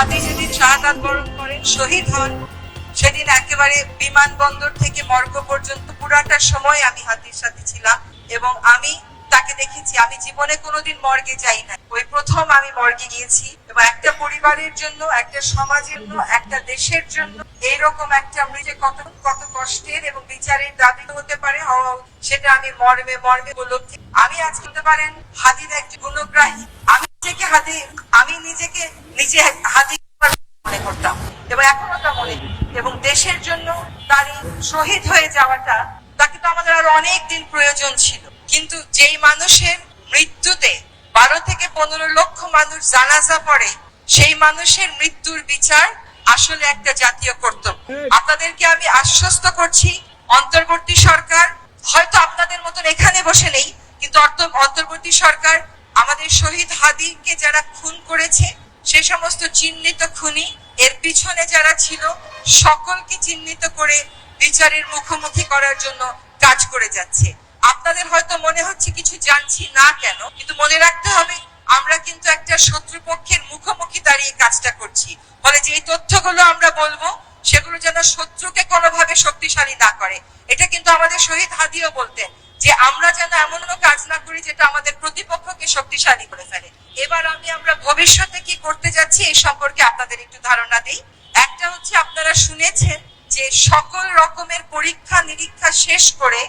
হাদি যেদিন শাহাদাত বরণ করেন, শহীদ হন, সেদিন একেবারে বিমানবন্দর থেকে মর্গ পর্যন্ত পুরাটা সময় আমি হাতির সাথে ছিলাম এবং আমি তাকে দেখেছি। আমি জীবনে কোনোদিন মর্গে যাই না ওই প্রথম আমি মর্গে গিয়েছি এবং একটা পরিবারের জন্য, একটা সমাজের জন্য, একটা দেশের জন্য এইরকম একটা মৃত্যু কত কত কষ্টের এবং বিচারের দাবি হতে পারে সেটা আমি মর্মে মর্মে উপলব্ধি আমি আজ বলতে পারেন হাদির একজন গুণগ্রাহী আমি নিজেকে হাদি আমি নিজেকে নিজে হাদি মনে করতাম। এবং এখনও তা মনে এবং দেশের জন্য তার শহীদ হয়ে যাওয়াটা, তাকে তো আমাদের আরও অনেক দিন প্রয়োজন ছিল। কিন্তু যেই মানুষের মৃত্যুতে বারো থেকে পনেরো লক্ষ মানুষ জানাজা পড়ে, সেই মানুষের মৃত্যুর বিচার আসলে একটা জাতীয় কর্তব্য। আপনাদেরকে আমি আশ্বস্ত করছি, অন্তর্বর্তী সরকার, হয়তো আপনাদের মতন এখানে বসে নেই, কিন্তু অন্তর্বর্তী সরকার আমাদের শহীদ হাদিকে যারা খুন করেছে, সে সমস্ত চিহ্নিত খুনি, এর পিছনে যারা ছিল, সকলকে চিহ্নিত করে বিচারের মুখোমুখি করার জন্য কাজ করে যাচ্ছে। আপনাদের হয়তো মনে হচ্ছে কিছু জানছি না কেন, কিন্তু মনে রাখতে হবে, আমরা কিন্তু একটা শত্রুপক্ষের মুখোমুখি দাঁড়িয়ে কাজটা করছি। ফলে যে তথ্যগুলো আমরা বলব, সেগুলো যেন শত্রুকে কোনোভাবে শক্তিশালী না করে। এটা কিন্তু আমাদের শহীদ হাদিও বলতেন যে, আমরা যেন এমন করি যেটা আমাদের প্রতিপক্ষকে শক্তিশালী করে ফেলে। এবার আমি আমরা ভবিষ্যতে কি করতে যাচ্ছি এই সম্পর্কে আপনাদের একটু ধারণা দেই। একটা হচ্ছে আপনারা শুনেছেন যে সকল রকমের পরীক্ষা নিরীক্ষা শেষ করে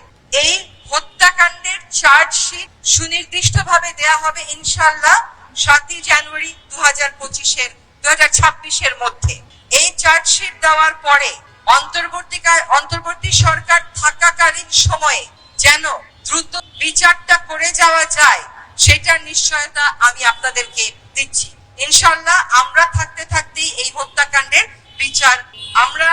এই হত্যাকাণ্ডের চার্জশিট সুনির্দিষ্টভাবে দেয়া হবে ইনশাল্লাহ সাতই জানুয়ারি দু হাজার পঁচিশের দু হাজার ছাব্বিশের মধ্যে। এই চার্জশিট দেওয়ার পরে অন্তর্বর্তীকাল অন্তর্বর্তী সরকার থাকাকালীন সময়ে যেন দ্রুত বিচারটা করে যাওয়া যায়, সেটার নিশ্চয়তা আমি আপনাদেরকে দিচ্ছি। ইনশাল্লাহ আমরা থাকতে থাকতেই এই হত্যাকাণ্ডের বিচার। আমরা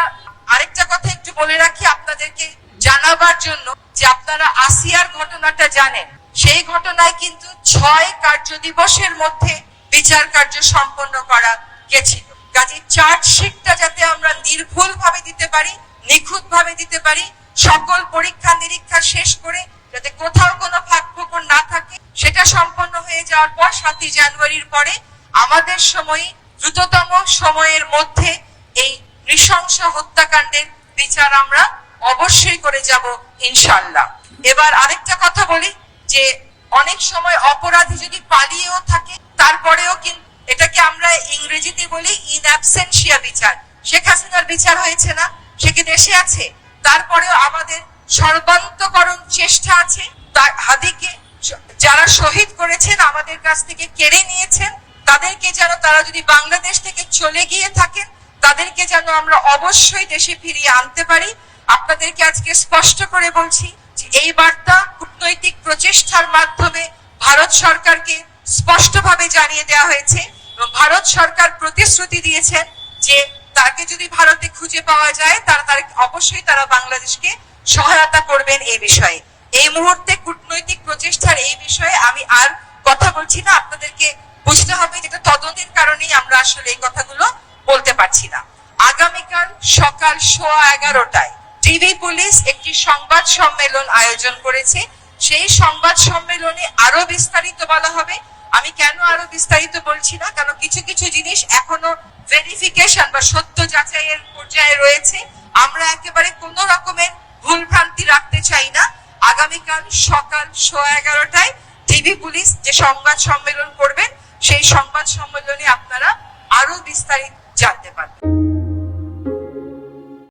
আরেকটা কথা একটু বলে রাখি আপনাদেরকে জানাবার জন্য যে আপনারা আসিয়ার ঘটনাটা জানেন। সেই ঘটনায় কিন্তু ছয় কার্য দিবসের মধ্যে বিচার কার্য সম্পন্ন করা গেছিল। কাজে চার্জশিটটা যাতে আমরা নির্ভুল ভাবে দিতে পারি নিখুঁত ভাবে দিতে পারি, সকল পরীক্ষা নিরীক্ষা শেষ করে যাতে কোথাও কোনো ফাঁক ফোকর না থাকে, সেটা সম্পন্ন হয়ে যাওয়ার পর সাতই জানুয়ারির পরে আমাদের সময়, দ্রুততম সময়ের মধ্যে এই নৃশংস হত্যাকাণ্ডের বিচার আমরা অবশ্যই করে যাব ইনশাল্লাহ এবার আরেকটা কথা বলি, যে অনেক সময় অপরাধী যদি পালিয়েও থাকে, তারপরেও কিন্তু এটাকে আমরা ইংরেজিতে বলি ইন অ্যাবসেন্সিয়া বিচার। শেখ হাসিনার বিচার হয়েছে না? সে কি দেশে আছে? তারপরেও আমাদের সর্বান্তকরণ চেষ্টা আছে। হাদিকে যারা শহীদ করেছেন, আমাদের কাছ থেকে কেড়ে নিয়েছেন, তাদেরকে যেন তারা যদি বাংলাদেশ থেকে চলে গিয়ে থাকেন, তাদেরকে যেন আমরা অবশ্যই দেশে ফিরিয়ে আনতে পারি। আপনাদেরকে আজকে স্পষ্ট করে বলছি এই বার্তা কূটনৈতিক প্রচেষ্টার মাধ্যমে ভারত সরকারকে স্পষ্টভাবে জানিয়ে দেওয়া হয়েছে এবং ভারত সরকার প্রতিশ্রুতি দিয়েছেন যে তাকে যদি ভারতে খুঁজে পাওয়া যায়, তারা তার অবশ্যই তারা বাংলাদেশকে সহায়তা করবেন এই বিষয়ে। এই মুহূর্তে কূটনৈতিক প্রচেষ্টার এই বিষয়ে আমি আর কথা বলছি না। আপনাদেরকে বুঝতে হবে যেটা তদন্তের কারণেই আমরা আসলে এই কথাগুলো বলতে পারছি না। আগামীকাল সকাল সোয়া এগারোটায় টিভি পুলিশ একটি সংবাদ সম্মেলন আয়োজন করেছে। সেই সংবাদ সম্মেলনে আরও বিস্তারিত বলা হবে। আমি কেন আরও বিস্তারিত বলছি না? কারণ কিছু কিছু জিনিস এখনও ভেরিফিকেশন বা সত্য যাচাইয়ের পর্যায়ে রয়েছে। আমরা একেবারে কোনো রকমের ভুল ভ্রান্তি রাখতে চাই না। আগামীকাল সকাল সোয়া এগারোটায় টিভি পুলিশ যে সংবাদ সম্মেলন করবেন, সেই সংবাদ সম্মেলনে আপনারা আরও বিস্তারিত জানতে পারবেন।